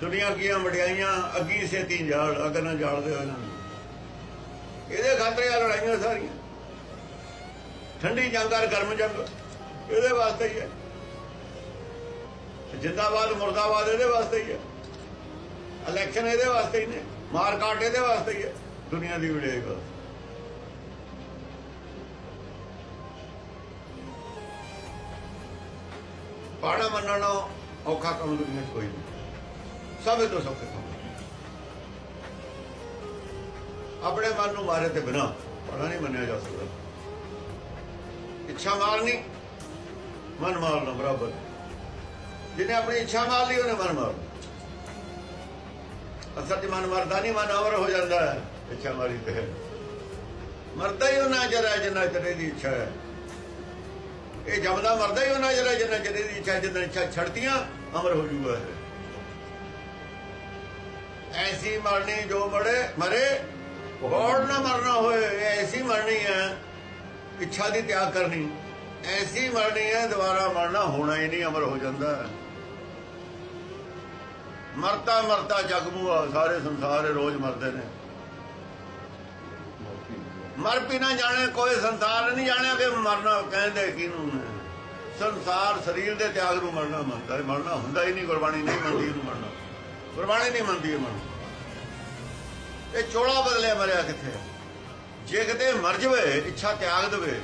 ਦੁਨੀਆ ਕੀਆਂ ਵਡਿਆਈਆਂ, ਅੱਗੀ ਸੇਤੀ ਜਾਲ ਅਗਰ ਨਾ ਜਾਲਦੇ ਹੋ ਇਹਨਾਂ ਨੂੰ। ਇਹਦੇ ਖਾਤਰ ਆ ਲੜਾਈਆਂ ਸਾਰੀਆਂ। ਠੰਡੀ ਜੰਗ ਔਰ ਗਰਮ ਜੰਗ। ਇਹਦੇ ਵਾਸਤੇ ਹੀ ਹੈ। ਜਿੰਦਾਬਾਦ, ਮੁਰਦਾਬਾਦ ਇਹਦੇ ਵਾਸਤੇ ਹੀ ਹੈ। ਇਲੈਕਸ਼ਨ ਇਹਦੇ ਵਾਸਤੇ ਹੀ ਨੇ। ਮਾਰ ਕਾਟ ਇਹਦੇ ਵਾਸਤੇ ਹੀ ਹੈ। ਦੁਨੀਆ ਦੀ ਵਡਿਆਈ ਵਾਸਤੇ। ਪਾਣਾ ਮੰਨਣਾ ਔਖਾ ਕੰਮ ਦੁਨੀਆ 'ਚ ਕੋਈ ਨਹੀਂ। ਸਭ ਇਹ ਤੋਂ ਸੌਖੇ ਆਪਣੇ ਮਨ ਨੂੰ ਮਾਰੇ ਤੇ ਬਿਨਾ ਪਾਣਾ ਨਹੀਂ ਮੰਨਿਆ ਜਾ ਸਕਦਾ। ਇੱਛਾ ਮਾਰਨੀ ਮਨ ਮਾਰਨਾ ਬਰਾਬਰ। ਜਿਹਨੇ ਆਪਣੀ ਇੱਛਾ ਮਾਰ ਲਈ, ਉਹਨੇ ਮਨ ਮਾਰਨਾ ਅਸਲ 'ਚ ਮਨ ਮਰਦਾ ਨਹੀਂ, ਮਨ ਅਮਰ ਹੋ ਜਾਂਦਾ ਹੈ, ਇੱਛਾ ਮਾਰੀ ਤੇ ਮਰਦਾ ਹੀ ਉਹਨਾਂ ਜਰਾ ਜਿੰਨਾ ਚਿਰ ਦੀ ਇੱਛਾ ਹੈ। ਇਹ ਜਮਦਾ ਮਰਦਾ ਹੀ ਉਹਨਾਂ ਜਰਾ ਜਿੰਨਾ ਚਿਰ ਦੀ ਇੱਛਾ, ਜਿੰਨਾ ਇੱਛਾ ਛੱਡਤੀਆਂ, ਅਮਰ ਹੋ ਜੂਗਾ ਐਸੀ ਮਰਨੀ ਜੋ ਮਰੇ ਮਰੇ। ਹੋਰ ਨਾ ਮਰਨਾ ਹੋਏ ਐਸੀ ਮਰਨੀ ਹੈ। ਇੱਛਾ ਦੀ ਤਿਆਗ ਕਰਨੀ। ਐਸੀ ਮਰਨੀ ਹੈ, ਦੁਬਾਰਾ ਮਰਨਾ ਹੋਣਾ ਹੀ ਨਹੀਂ, ਅਮਰ ਹੋ ਜਾਂਦਾ ਮਰਤਾ ਮਰਤਾ ਜਗ ਮੂਆ ਸਾਰੇ ਸੰਸਾਰ ਰੋਜ਼ ਮਰਦੇ ਨੇ। ਮਰ ਵੀ ਨਾ ਜਾਣੇ, ਕੋਈ ਸੰਸਾਰ ਨਹੀਂ ਜਾਣਿਆ ਕਿ ਮਰਨਾ ਕਹਿੰਦੇ ਕਿਹਨੂੰ ਸੰਸਾਰ ਸਰੀਰ ਦੇ ਤਿਆਗ ਨੂੰ ਮਰਨਾ ਮੰਨਦਾ ਮਰਨਾ ਹੁੰਦਾ ਹੀ ਨਹੀਂ ਗੁਰਬਾਣੀ ਨਹੀਂ ਮੰਨਦੀ, ਇਹਨੂੰ ਮਰਨਾ ਗੁਰਬਾਣੀ ਨਹੀਂ ਮੰਨਦੀ ਇਹ ਮਰਨਾ। ਇਹ ਚੋਲਾ ਬਦਲਿਆ ਮਰਿਆ ਕਿੱਥੇ? ਜੇ ਕਿਤੇ ਮਰ ਜਵੇ ਇੱਛਾ ਤਿਆਗ ਦੇਵੇ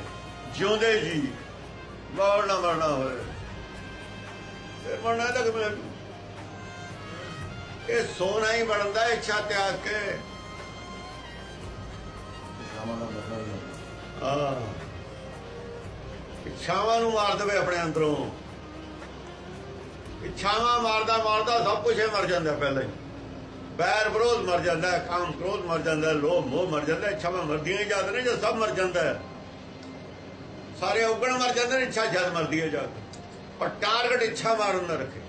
ਜਿਉਂਦੇ ਜੀ ਮੌੜ ਨਾ ਮਰਨਾ ਹੋਏ ਫਿਰ ਮਰਨਾ ਤਾਂ ਕਿਵੇਂ? ਇਹ ਸੋਨਾ ਹੀ ਬਣਦਾ ਇੱਛਾ ਤਿਆਗ ਕੇ। ਇੱਛਾਵਾਂ ਨੂੰ ਮਾਰ ਦੇਵੇ ਆਪਣੇ ਅੰਦਰੋਂ। ਇੱਛਾਵਾਂ ਮਾਰਦਾ ਮਾਰਦਾ ਸਭ ਕੁਝ ਹੀ ਮਰ ਜਾਂਦਾ ਪਹਿਲਾਂ ਹੀ। ਬੈਰ ਵਿਰੋਧ ਮਰ ਜਾਂਦਾ ਹੈ, ਕਾਮ ਕ੍ਰੋਧ ਮਰ ਜਾਂਦਾ ਹੈ, ਲੋਭ ਮੋਹ ਮਰ ਜਾਂਦਾ ਹੈ, ਇੱਛਾਵਾਂ ਮਰਦੀਆਂ ਜਾਂਦੇ ਨੇ ਜੋ ਸਭ ਮਰ ਜਾਂਦਾ ਹੈ। ਸਾਰੇ ਔਗਣ ਮਰ ਜਾਂਦੇ ਨੇ ਇੱਛਾ ਜਦ ਮਰਦੀ ਹੈ ਜਾ ਪਰ ਟਾਰਗੇਟ ਇੱਛਾ ਮਾਰਨ ਨਾ ਰੱਖੇ।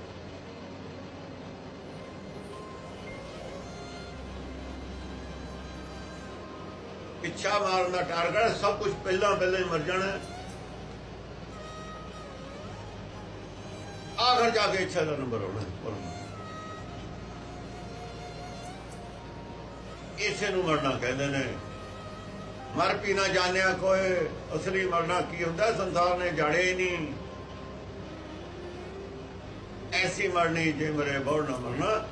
ਇੱਛਾ ਮਾਰਨ ਦਾ ਟਾਰਗੇਟ ਸਭ ਕੁਝ ਪਹਿਲਾਂ ਪਹਿਲਾਂ ਹੀ ਮਰ ਜਾਣਾ ਆਖਰ ਜਾ ਕੇ ਇੱਛਾ ਦਾ ਨੰਬਰ ਆਉਣਾ ਇਸੇ ਨੂੰ ਮਰਨਾ ਕਹਿੰਦੇ ਨੇ। ਮਰ ਪੀ ਨਾ ਜਾਣਿਆ ਕੋਈ, ਅਸਲੀ ਮਰਨਾ ਕੀ ਹੁੰਦਾ? ਸੰਸਾਰ ਨੇ ਜਾਣੇ ਹੀ ਨਹੀਂ। ਐਸੀ ਮਰਨੀ ਜੇ ਮਰੇ ਬੋੜ ਨਾ ਮਰਨਾ।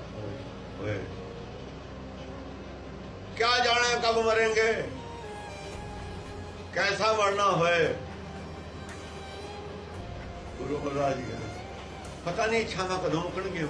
ਓਏ। ਕਿਆ ਜਾਣੇ, ਕਬ ਮਰेंगे ਕੈਸਾ ਮਰਨਾ ਹੋਏ? ਗੁਰੂ ਮਹਾਰਾਜ ਜੀ ਪਤਾ ਨਹੀਂ ਛਾਵਾਂ ਕਦੋਂ ਮੁਕਣਗੇ